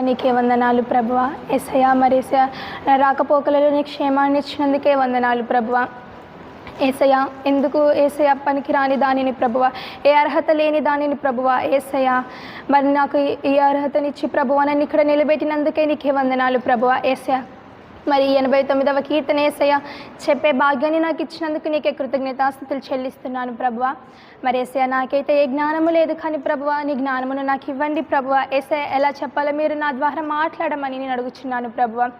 నీకే వందనాలు ప్రభువ. ఎస్ఐ మరి నా రాకపోకలలో నీ క్షేమాన్ని ఇచ్చినందుకే వందనాలు ప్రభువ. ఏసయ ఎందుకు ఏసయ పనికి రాని దానిని ప్రభువ? ఏ అర్హత లేని దానిని ప్రభువ? ఏసయ మరి నాకు ఈ- అర్హతనిచ్చి ప్రభువ నన్ను ఇక్కడ నిలబెట్టినందుకే నీకే వందనాలు ప్రభువ. ఏసయ మరి ఎనభై తొమ్మిదవ కీర్తనేసయ్య చెప్పే భాగ్యాన్ని నాకు ఇచ్చినందుకు నీకే కృతజ్ఞతాస్థుతులు చెల్లిస్తున్నాను ప్రభువ. మరి ఏసయ్య నాకైతే ఏ జ్ఞానము లేదు కానీ ప్రభువ నీ జ్ఞానమును నాకు ఇవ్వండి ప్రభువ. ఏసయ్య ఎలా చెప్పాలో మీరు నా ద్వారా మాట్లాడమని నేను అడుగుచున్నాను ప్రభువ.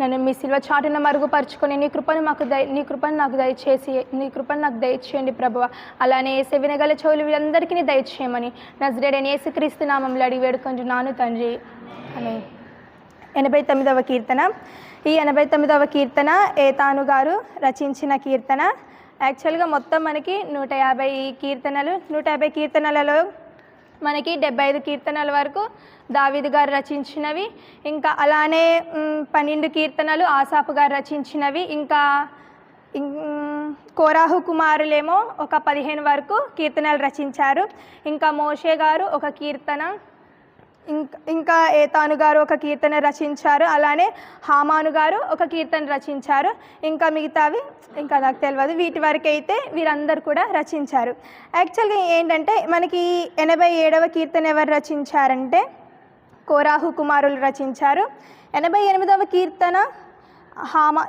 నన్ను మీ సిల్వ చాటున మరుగుపరుచుకొని నీ కృపను మాకు దయ నీ కృపను నాకు దయచేసి నీ కృపను నాకు దయచేయండి ప్రభువ. అలానే ఏసే వినగల చెవులు వీళ్ళందరికీ దయచేయమని నజరేడని యేసుక్రీస్తు నామంలో అడిగి వేడుకుంటున్నాను తండ్రి. అని ఎనభై తొమ్మిదవ కీర్తన. ఈ ఎనభై తొమ్మిదవ కీర్తన ఏతాను గారు రచించిన కీర్తన. యాక్చువల్గా మొత్తం మనకి నూట యాభై కీర్తనలు నూట యాభై కీర్తనలలో మనకి డెబ్బై ఐదు కీర్తనల వరకు దావీదు గారు రచించినవి. ఇంకా అలానే పన్నెండు కీర్తనలు ఆసాపు గారు రచించినవి. ఇంకా కోరాహు కుమారులేమో ఒక పదిహేను వరకు కీర్తనలు రచించారు. ఇంకా మోషే గారు ఒక కీర్తన. ఇంకా ఇంకా ఏతాను గారు ఒక కీర్తన రచించారు అలానే హామాను గారు ఒక కీర్తన రచించారు ఇంకా మిగతావి ఇంకా నాకు తెలియదు వీటి వరకు అయితే వీరందరూ కూడా రచించారు. యాక్చువల్గా ఏంటంటే మనకి ఎనభై ఏడవ కీర్తన ఎవరు రచించారంటే కోరాహు కుమారులు రచించారు. ఎనభై ఎనిమిదవ కీర్తన హామా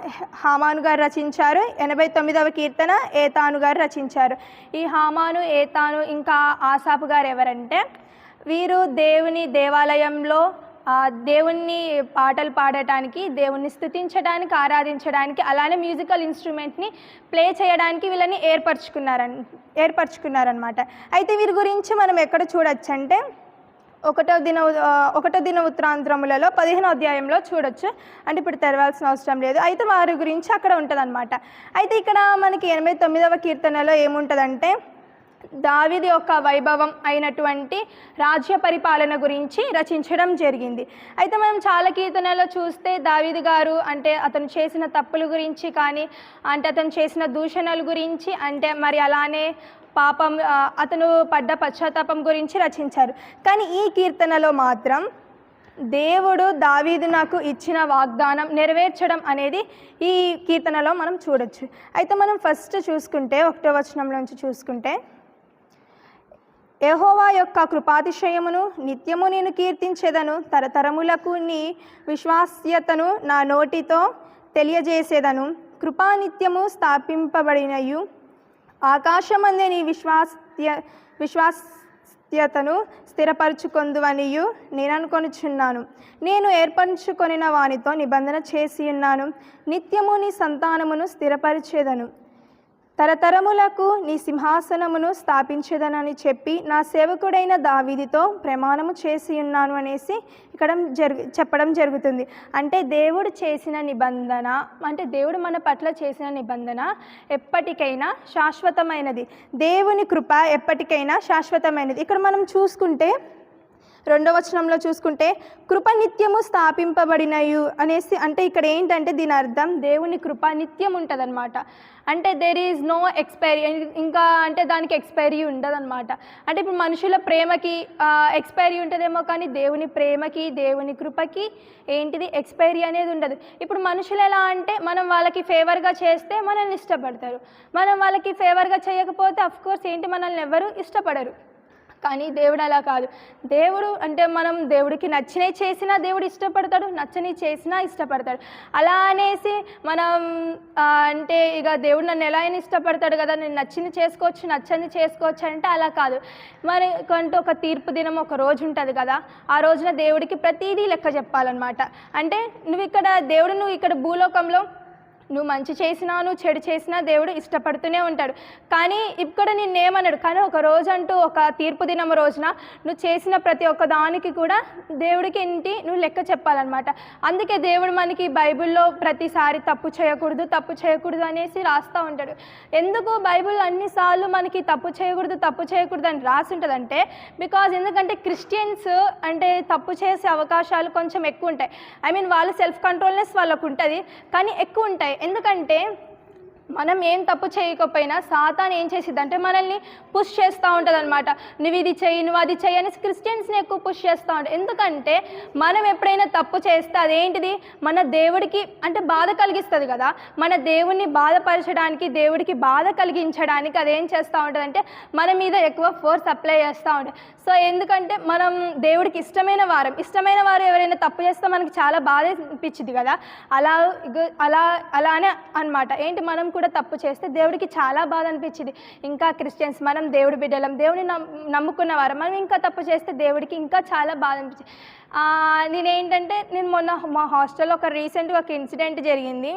హామాను గారు రచించారు. ఎనభై తొమ్మిదవ కీర్తన ఏతాను గారు రచించారు. ఈ హామాను ఏతాను ఇంకా ఆసాపు గారు ఎవరంటే వీరు దేవుని దేవాలయంలో దేవుణ్ణి పాటలు పాడటానికి దేవుణ్ణి స్థుతించడానికి ఆరాధించడానికి అలానే మ్యూజికల్ ఇన్స్ట్రుమెంట్ని ప్లే చేయడానికి వీళ్ళని ఏర్పరచుకున్నారన్ ఏర్పరచుకున్నారనమాట అయితే వీరి గురించి మనం ఎక్కడ చూడొచ్చు అంటే ఒకటో దిన ఒకటో దిన ఉత్తరాంధ్రములలో పదిహేనో అధ్యాయంలో చూడొచ్చు. అంటే ఇప్పుడు తెరవాల్సిన అవసరం లేదు. అయితే వారి గురించి అక్కడ ఉంటుందన్నమాట. అయితే ఇక్కడ మనకి ఎనభై తొమ్మిదవ కీర్తనలో ఏముంటుందంటే దావిది యొక్క వైభవం అయినటువంటి రాజ్య పరిపాలన గురించి రచించడం జరిగింది. అయితే మనం చాలా కీర్తనలో చూస్తే దావిది గారు అంటే అతను చేసిన తప్పుల గురించి కానీ అంటే అతను చేసిన దూషణల గురించి అంటే మరి అలానే పాపం అతను పడ్డ పశ్చాత్తాపం గురించి రచించారు. కానీ ఈ కీర్తనలో మాత్రం దేవుడు దావీదు నాకు ఇచ్చిన వాగ్దానం నెరవేర్చడం అనేది ఈ కీర్తనలో మనం చూడొచ్చు. అయితే మనం ఫస్ట్ చూసుకుంటే ఒకటో వచనంలోంచి చూసుకుంటే ఎహోవా యొక్క కృపాతిశయమును నిత్యము నేను కీర్తించేదను తరతరములకు నీ విశ్వాస్యతను నా నోటితో తెలియజేసేదను. కృపా నిత్యము స్థాపింపబడినయు. ఆకాశమందే నీ విశ్వాస్య విశ్వాస్యతను స్థిరపరచుకొందువనియు నేను అనుకొనుచున్నాను నేను ఏర్పరచుకొనిన వానితో నిబంధన చేసి ఉన్నాను నిత్యము నీ సంతానమును స్థిరపరిచేదను. తరతరములకు నీ సింహాసనమును స్థాపించదనని చెప్పి నా సేవకుడైన దావీదితో ప్రమాణము చేసి ఉన్నాను అనేసి ఇక్కడ జరుగు చెప్పడం జరుగుతుంది. అంటే దేవుడు చేసిన నిబంధన అంటే దేవుడు మన పట్ల చేసిన నిబంధన ఎప్పటికైనా శాశ్వతమైనది. దేవుని కృప ఎప్పటికైనా శాశ్వతమైనది. ఇక్కడ మనం చూసుకుంటే రెండో వచనంలో చూసుకుంటే కృప నిత్యము స్థాపింపబడినయు అనేసి అంటే ఇక్కడ ఏంటంటే దీని అర్థం దేవుని కృప నిత్యం ఉంటుందన్నమాట. అంటే దెర్ ఈజ్ నో ఎక్స్పైరీ ఇంకా అంటే దానికి ఎక్స్పైరీ ఉండదన్నమాట. అంటే ఇప్పుడు మనుషుల ప్రేమకి ఎక్స్పైరీ ఉంటుందేమో కానీ దేవుని ప్రేమకి దేవుని కృపకి ఏంటిది? ఎక్స్పైరీ అనేది ఉండదు. ఇప్పుడు మనుషులు ఎలా అంటే మనం వాళ్ళకి ఫేవర్గా చేస్తే మనల్ని ఇష్టపడతారు. మనం వాళ్ళకి ఫేవర్గా చేయకపోతే అఫ్కోర్స్ ఏంటి? మనల్ని ఎవరు ఇష్టపడరు. కానీ దేవుడు అలా కాదు. దేవుడు అంటే మనం దేవుడికి నచ్చినవి చేసినా దేవుడు ఇష్టపడతాడు నచ్చని చేసినా ఇష్టపడతాడు. అలా అనేసి మనం అంటే ఇక దేవుడు నన్ను ఎలా అయినా ఇష్టపడతాడు కదా నేను నచ్చింది చేసుకోవచ్చు నచ్చని చేసుకోవచ్చు అంటే అలా కాదు. మరి కొంటూ ఒక తీర్పు దినం ఒక రోజు ఉంటుంది కదా ఆ రోజున దేవుడికి ప్రతిదీ లెక్క చెప్పాలన్నమాట. అంటే నువ్వు ఇక్కడ దేవుడు నువ్వు ఇక్కడ భూలోకంలో నువ్వు మంచి చేసినా నువ్వు చెడు చేసినా దేవుడు ఇష్టపడుతూనే ఉంటాడు. కానీ ఇక్కడ నిన్నేమన్నాడు కానీ ఒక రోజు అంటూ ఒక తీర్పు దినం రోజున నువ్వు చేసిన ప్రతి ఒక్క దానికి కూడా దేవుడికి ఏంటి నువ్వు లెక్క చెప్పాలన్నమాట. అందుకే దేవుడు మనకి బైబిల్లో ప్రతిసారి తప్పు చేయకూడదు తప్పు చేయకూడదు అనేసి రాస్తూ ఉంటాడు. ఎందుకు? బైబిల్ అన్నిసార్లు మనకి తప్పు చేయకూడదు తప్పు చేయకూడదు అని రాసి ఉంటుందంటే బికాజ్ ఎందుకంటే క్రిస్టియన్స్ అంటే తప్పు చేసే అవకాశాలు కొంచెం ఎక్కువ ఉంటాయి. ఐ మీన్ వాళ్ళ సెల్ఫ్ కంట్రోల్నెస్ వాళ్ళకు ఉంటుంది కానీ ఎక్కువ ఉంటాయి. ఎందుకంటే మనం ఏం తప్పు చేయకపోయినా సాతాన్ ఏం చేసిద్ది అంటే మనల్ని పుష్ చేస్తూ ఉంటుంది అనమాట నువ్వు ఇది చెయ్యి నువ్వు అది చెయ్యి అనేసి క్రిస్టియన్స్ని ఎక్కువ పుష్ చేస్తూ ఉంటాయి ఎందుకంటే మనం ఎప్పుడైనా తప్పు చేస్తే అదేంటిది? మన దేవుడికి అంటే బాధ కలిగిస్తుంది కదా. మన దేవుణ్ణి బాధపరచడానికి దేవుడికి బాధ కలిగించడానికి అదేం చేస్తూ ఉంటుంది అంటే మన మీద ఎక్కువ ఫోర్స్ అప్లై చేస్తూ ఉంటుంది సో ఎందుకంటే మనం దేవుడికి ఇష్టమైన వారం ఇష్టమైన వారు ఎవరైనా తప్పు చేస్తే మనకి చాలా బాధ అనిపించింది కదా. అలా అలా అలానే అన్నమాట. ఏంటి? మనం కూడా తప్పు చేస్తే దేవుడికి చాలా బాధ అనిపించింది. ఇంకా క్రిస్టియన్స్ మనం దేవుడి బిడ్డలం దేవుని నమ్- నమ్ముకున్న వారం మనం ఇంకా తప్పు చేస్తే దేవుడికి ఇంకా చాలా బాధ అనిపించింది. నేనేంటంటే నేను మొన్న మా హాస్టల్లో ఒక రీసెంట్గా ఒక ఇన్సిడెంట్ జరిగింది.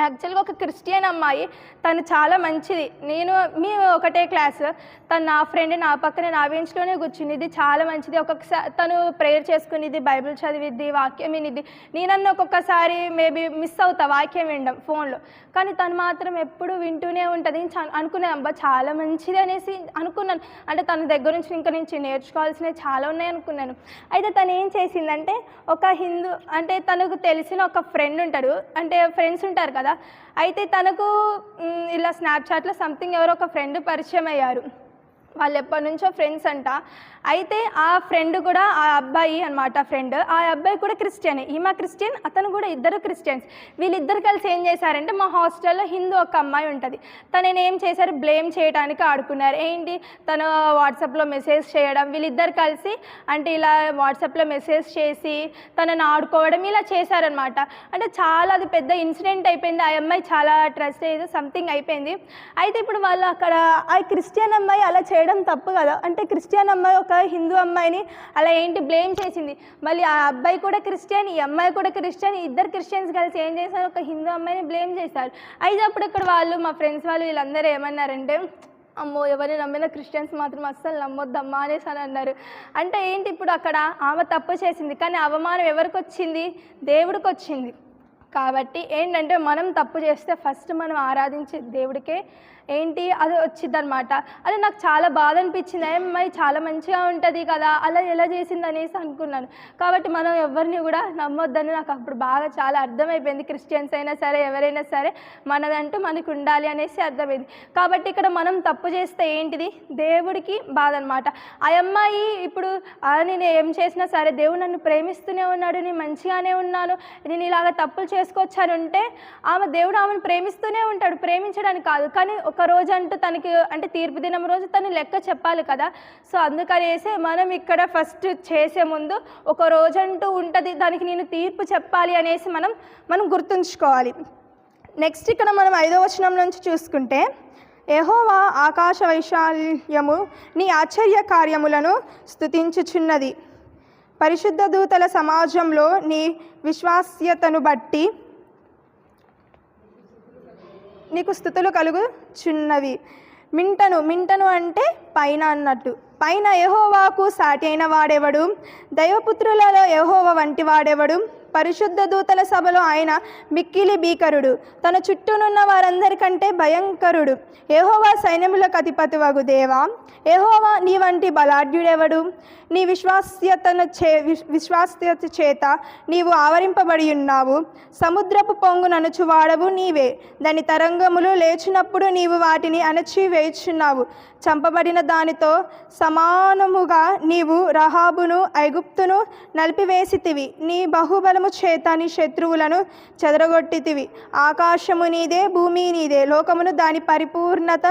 యాక్చువల్గా ఒక క్రిస్టియన్ అమ్మాయి తను చాలా మంచిది. నేను మీ ఒకటే క్లాస్ తను నా ఫ్రెండ్ నా పక్కన నా బెంచ్లోనే కూర్చుంది ఇది చాలా మంచిది. ఒక్కొక్కసారి తను ప్రేయర్ చేసుకునేది బైబిల్ చదివిద్ది వాక్యం వినిద్ది. నేనన్న ఒక్కొక్కసారి మేబీ మిస్ అవుతా వాక్యం వినడం ఫోన్లో కానీ తను మాత్రం ఎప్పుడు వింటూనే ఉంటుంది. చా- అనుకున్నాను అబ్బా చాలా మంచిది అనేసి అనుకున్నాను. అంటే తన దగ్గర నుంచి ఇంకా నుంచి నేర్చుకోవాల్సినవి చాలా ఉన్నాయి అనుకున్నాను. అయితే తను ఏం చేసిందంటే ఒక హిందూ అంటే తనకు తెలిసిన ఒక ఫ్రెండ్ ఉంటాడు. అంటే ఫ్రెండ్స్ ఉంటారు కదా అయితే తనకు ఇలా స్నాప్చాట్లో సంథింగ్ ఎవరో ఒక ఫ్రెండ్ పరిచయం అయ్యారు. వాళ్ళు ఎప్పటి నుంచో ఫ్రెండ్స్ అంట. అయితే ఆ ఫ్రెండ్ కూడా ఆ అబ్బాయి అనమాట ఫ్రెండ్ ఆ అబ్బాయి కూడా క్రిస్టియన్ ఈమె క్రిస్టియన్ అతను కూడా ఇద్దరు క్రిస్టియన్స్ వీళ్ళిద్దరు కలిసి ఏం చేశారంటే మా హాస్టల్లో హిందూ ఒక అమ్మాయి ఉంటుంది. తనని ఏం చేశారు? బ్లేమ్ చేయడానికి ఆడుకున్నారు. ఏంటి? తను వాట్సాప్లో మెసేజ్ చేయడం వీళ్ళిద్దరు కలిసి అంటే ఇలా వాట్సాప్లో మెసేజ్ చేసి తనని ఆడుకోవడం ఇలా చేశారనమాట అంటే చాలా అది పెద్ద ఇన్సిడెంట్ అయిపోయింది. ఆ అమ్మాయి చాలా ట్రస్ట్ అయ్యేది సంథింగ్ అయిపోయింది. అయితే ఇప్పుడు వాళ్ళు అక్కడ ఆ క్రిస్టియన్ అమ్మాయి అలా చేయడం తప్పు కదా. అంటే క్రిస్టియన్ అమ్మాయి ఒక హిందూ అమ్మాయిని అలా ఏంటి బ్లేమ్ చేసింది. మళ్ళీ ఆ అబ్బాయి కూడా క్రిస్టియన్ ఈ అమ్మాయి కూడా క్రిస్టియన్ ఇద్దరు క్రిస్టియన్స్ కలిసి ఏం చేశారు? ఒక హిందూ అమ్మాయిని బ్లేమ్ చేశారు. అయితే అప్పుడు ఇక్కడ వాళ్ళు మా ఫ్రెండ్స్ వాళ్ళు వీళ్ళందరూ ఏమన్నారంటే అమ్మో ఎవరిని నమ్మిన క్రిస్టియన్స్ మాత్రం అస్సలు నమ్మొద్దమ్మా అనేసి అని అన్నారు. అంటే ఏంటి ఇప్పుడు అక్కడ ఆమె తప్పు చేసింది. కానీ అవమానం ఎవరికి వచ్చింది? దేవుడికి వచ్చింది. కాబట్టి ఏంటంటే మనం తప్పు చేస్తే ఫస్ట్ మనం ఆరాధించే దేవుడికే ఏంటి? అది వచ్చింది అనమాట అది నాకు చాలా బాధ అనిపించింది మరి చాలా మంచిగా ఉంటుంది కదా. అలా ఎలా చేసింది అనేసి అనుకున్నాను. కాబట్టి మనం ఎవరిని కూడా నమ్మొద్దని నాకు అప్పుడు బాగా చాలా అర్థమైపోయింది. క్రిస్టియన్స్ అయినా సరే ఎవరైనా సరే మనదంటూ మనకు ఉండాలి అనేసి అర్థమైంది. కాబట్టి ఇక్కడ మనం తప్పు చేస్తే ఏంటిది? దేవుడికి బాధ అనమాట ఆ అమ్మాయి ఇప్పుడు నేను ఏం చేసినా సరే దేవుడు నన్ను ప్రేమిస్తూనే ఉన్నాడు. నేను మంచిగానే ఉన్నాను. నేను ఇలాగ తప్పులు చేసుకోవచ్చాను ఉంటే ఆమె దేవుడు ఆమెను ప్రేమిస్తూనే ఉంటాడు. ప్రేమించడానికి కాదు. కానీ ఒక రోజు అంటూ తనకి అంటే తీర్పు దినం రోజు తను లెక్క చెప్పాలి కదా. సో అందుకనేసి మనం ఇక్కడ ఫస్ట్ చేసే ముందు ఒక రోజంటూ ఉంటుంది దానికి నేను తీర్పు చెప్పాలి అనేసి మనం మనం గుర్తుంచుకోవాలి. నెక్స్ట్ ఇక్కడ మనం ఐదో వచనం నుంచి చూసుకుంటే ఎహోవా ఆకాశ వైశాల్యము నీ ఆశ్చర్య కార్యములను స్థుతించుచున్నది పరిశుద్ధ దూతల సమాజంలో నీ విశ్వాస్యతను బట్టి నీకు స్థుతులు కలుగుచున్నవి. మింటను మింటను అంటే పైన అన్నట్టు. పైన యహోవాకు సాటి అయిన వాడెవడు? దైవపుత్రులలో యహోవ వంటి వాడెవడు? పరిశుద్ధ దూతల సభలో ఆయన మిక్కిలి భీకరుడు. తన చుట్టూనున్న వారందరికంటే భయంకరుడు. ఏహోవా సైన్యములకు అధిపతివగు దేవా. ఏహోవా నీ వంటి బలాఢ్యుడెవడు? నీ విశ్వాస్యతను చే విశ్వాస్యత చేత నీవు ఆవరింపబడి ఉన్నావు. సముద్రపు పొంగు ననుచువాడవు నీవే. దాని తరంగములు లేచినప్పుడు నీవు వాటిని అణచి వేయుచున్నావు. చంపబడిన దానితో సమానముగా నీవు రహాబును ఐగుప్తును నలిపివేసితివి. నీ బహుబల చేత నీ శత్రువులను చెదరగొట్టితివి. ఆకాశము నీదే భూమి నీదే. లోకమును దాని పరిపూర్ణత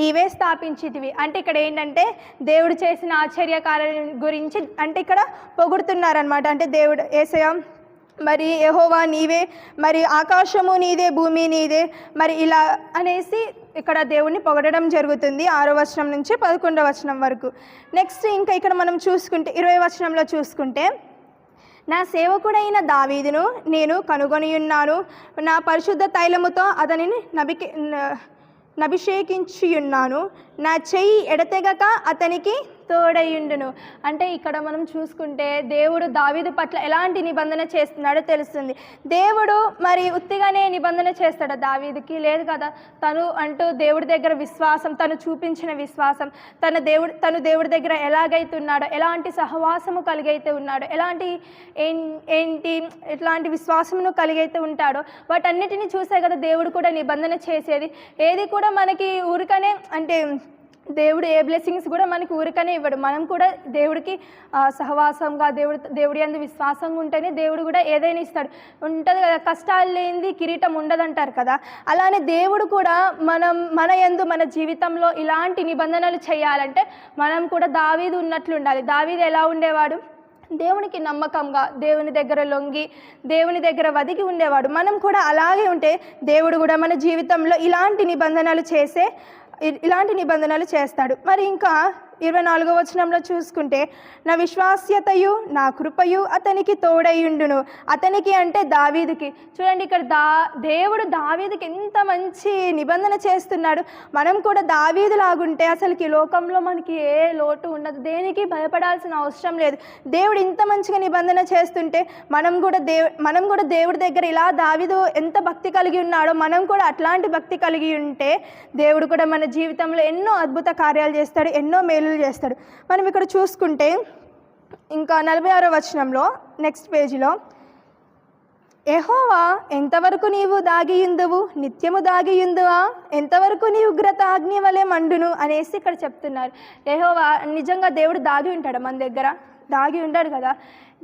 నీవే స్థాపించితివి. అంటే ఇక్కడ ఏంటంటే దేవుడు చేసిన ఆశ్చర్యకార్యం గురించి అంటే ఇక్కడ పొగుడుతున్నారనమాట అంటే దేవుడు ఏసయ మరి ఎహోవా నీవే మరి ఆకాశము నీదే భూమి నీదే మరి ఇలా అనేసి ఇక్కడ దేవుణ్ణి పొగడడం జరుగుతుంది ఆరో వచనం నుంచి పదకొండవ వచనం వరకు. నెక్స్ట్ ఇంకా ఇక్కడ మనం చూసుకుంటే ఇరవై వచనంలో చూసుకుంటే నా సేవకుడైన దావీదును నేను కనుగొని ఉన్నాను నా పరిశుద్ధ తైలముతో అతనిని నబికి నభిషేకించియున్నాను. నభిషేకించి ఉన్నాను నా చెయ్యి ఎడతెగక అతనికి తోడయుండును. అంటే ఇక్కడ మనం చూసుకుంటే దేవుడు దావీదు పట్ల ఎలాంటి నిబంధన చేస్తున్నాడో తెలుస్తుంది. దేవుడు మరి ఉత్తిగానే నిబంధన చేస్తాడు దావీదుకి? లేదు కదా. తను అంటూ దేవుడి దగ్గర విశ్వాసం తను చూపించిన విశ్వాసం తన దేవుడు తను దేవుడి దగ్గర ఎలాగైతే ఉన్నాడో ఎలాంటి సహవాసము కలిగైతే ఉన్నాడో ఎలాంటి ఏం- ఏంటి ఎట్లాంటి విశ్వాసమును కలిగైతే ఉంటాడో వాటన్నిటిని చూసే కదా దేవుడు కూడా నిబంధన చేసేది. ఏది కూడా మనకి ఊరికనే అంటే దేవుడు ఏ బ్లెస్సింగ్స్ కూడా మనకి ఊరికనే ఇవ్వడు. మనం కూడా దేవుడికి సహవాసంగా దేవుడి దేవుడి అందు విశ్వాసంగా ఉంటేనే దేవుడు కూడా ఏదైనా ఇస్తాడు. ఉంటుంది కదా కష్టాలు లేనిది కిరీటం ఉండదంటారు కదా. అలానే దేవుడు కూడా మనం మన యందు మన జీవితంలో ఇలాంటి నిబంధనలు చేయాలంటే మనం కూడా దావీదు ఉన్నట్లు ఉండాలి. దావీదు ఎలా ఉండేవాడు? దేవునికి నమ్మకంగా దేవుని దగ్గర లొంగి దేవుని దగ్గర వదిగి ఉండేవాడు. మనం కూడా అలాగే ఉంటే దేవుడు కూడా మన జీవితంలో ఇలాంటి నిబంధనలు చేసే ఇలాంటి నిబంధనలు చేస్తాడు. మరి ఇంకా ఇరవై నాలుగో వచనంలో చూసుకుంటే నా విశ్వాస్యతయు నా కృపయు అతనికి తోడయుండును. అతనికి అంటే దావీదుకి. చూడండి ఇక్కడ దా దేవుడు దావీదుకి ఎంత మంచి నిబంధన చేస్తున్నాడు. మనం కూడా దావీదు లాగుంటే అసలుకి ఈ లోకంలో మనకి ఏ లోటు ఉండదు. దేనికి భయపడాల్సిన అవసరం లేదు. దేవుడు ఇంత మంచిగా నిబంధన చేస్తుంటే మనం కూడా దేవు మనం కూడా దేవుడి దగ్గర ఇలా దావీదు ఎంత భక్తి కలిగి ఉన్నాడో మనం కూడా అట్లాంటి భక్తి కలిగి ఉంటే దేవుడు కూడా మన జీవితంలో ఎన్నో అద్భుత కార్యాలు చేస్తాడు ఎన్నో మేలు మేలులు చేస్తాడు. మనం ఇక్కడ చూసుకుంటే ఇంకా నలభై ఆరో వచనంలో నెక్స్ట్ పేజీలో ఎహోవా ఎంతవరకు నీవు దాగియుందువు నిత్యము దాగియుందువా ఎంతవరకు నీ ఉగ్రత అగ్ని వలె మండును? అనేసి ఇక్కడ చెప్తున్నారు. ఎహోవా నిజంగా దేవుడు దాగి ఉంటాడు మన దగ్గర? దాగి ఉండడు కదా.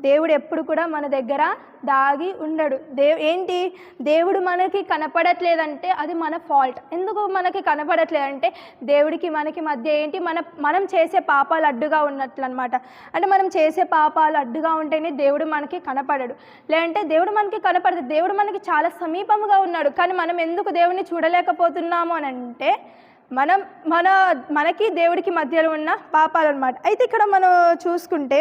దేవుడు ఎప్పుడు కూడా మన దగ్గర దాగి ఉండడు. దే ఏంటి? దేవుడు మనకి కనపడట్లేదంటే అది మన ఫాల్ట్. ఎందుకు మనకి కనపడట్లేదంటే దేవుడికి మనకి మధ్య ఏంటి? మన మనం చేసే పాపాలు అడ్డుగా ఉన్నట్లు అనమాట అంటే మనం చేసే పాపాలు అడ్డుగా ఉంటేనే దేవుడు మనకి కనపడడు. లేదంటే దేవుడు మనకి కనపడదు. దేవుడు మనకి చాలా సమీపముగా ఉన్నాడు. కానీ మనం ఎందుకు దేవుడిని చూడలేకపోతున్నాము అని అంటే మనం మన మనకి దేవుడికి మధ్యలో ఉన్న పాపాలు అనమాట అయితే ఇక్కడ మనం చూసుకుంటే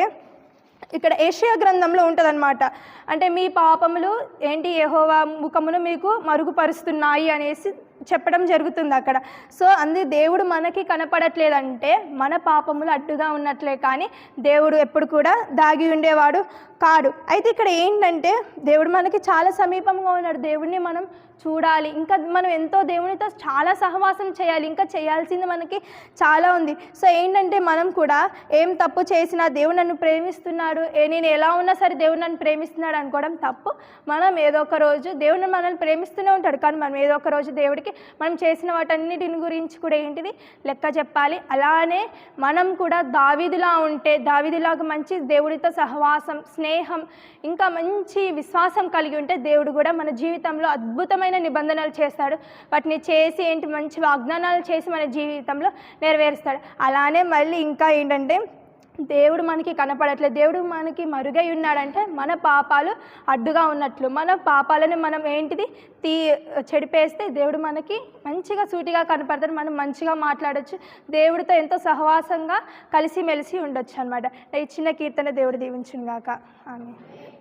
ఇక్కడ ఏషియా గ్రంథంలో ఉంటుందన్నమాట. అంటే మీ పాపములు ఏంటి యహోవా ముఖమును మీకు మరుగుపరుస్తున్నాయి అనేసి చెప్పడం జరుగుతుంది అక్కడ. సో అంది దేవుడు మనకి కనపడట్లేదంటే మన పాపములు అడ్డుగా ఉన్నట్లే కానీ దేవుడు ఎప్పుడు కూడా దాగి ఉండేవాడు కాడు. అయితే ఇక్కడ ఏంటంటే దేవుడు మనకి చాలా సమీపంగా ఉన్నాడు. దేవుడిని మనం చూడాలి. ఇంకా మనం ఎంతో దేవునితో చాలా సహవాసం చేయాలి. ఇంకా చేయాల్సింది మనకి చాలా ఉంది. సో ఏంటంటే మనం కూడా ఏం తప్పు చేసినా దేవుడు నన్ను ప్రేమిస్తున్నాడు. ఏ నేను ఎలా ఉన్నా సరే దేవుడు నన్ను ప్రేమిస్తున్నాడు అనుకోవడం తప్పు. మనం ఏదో ఒక రోజు దేవుడు మనల్ని ప్రేమిస్తూనే ఉంటాడు. కానీ మనం ఏదో ఒక రోజు దేవుడికి మనం చేసిన వాటన్నిటిని గురించి కూడా ఏంటిది? లెక్క చెప్పాలి. అలానే మనం కూడా దావిదిలా ఉంటే దావిదిలాగా మంచి దేవుడితో సహవాసం స్నేహం ఇంకా మంచి విశ్వాసం కలిగి ఉంటే దేవుడు కూడా మన జీవితంలో అద్భుతమైన నిబంధనలు చేస్తాడు. వాటిని చేసి ఏంటి? మంచి వాగ్దానాలు చేసి మన జీవితంలో నెరవేరుస్తాడు. అలానే మళ్ళీ ఇంకా ఏంటంటే దేవుడు మనకి కనపడట్లేదు. దేవుడు మనకి మరుగై ఉన్నాడంటే మన పాపాలు అడ్డుగా ఉన్నట్లు. మన పాపాలను మనం ఏంటిది? తీ చెడిపేస్తే దేవుడు మనకి మంచిగా సూటిగా కనపడతాడు. మనం మంచిగా మాట్లాడచ్చు. దేవుడితో ఎంతో సహవాసంగా కలిసిమెలిసి ఉండొచ్చు అనమాట ఈ చిన్న కీర్తన దేవుడు దీవించుగాక ఆమె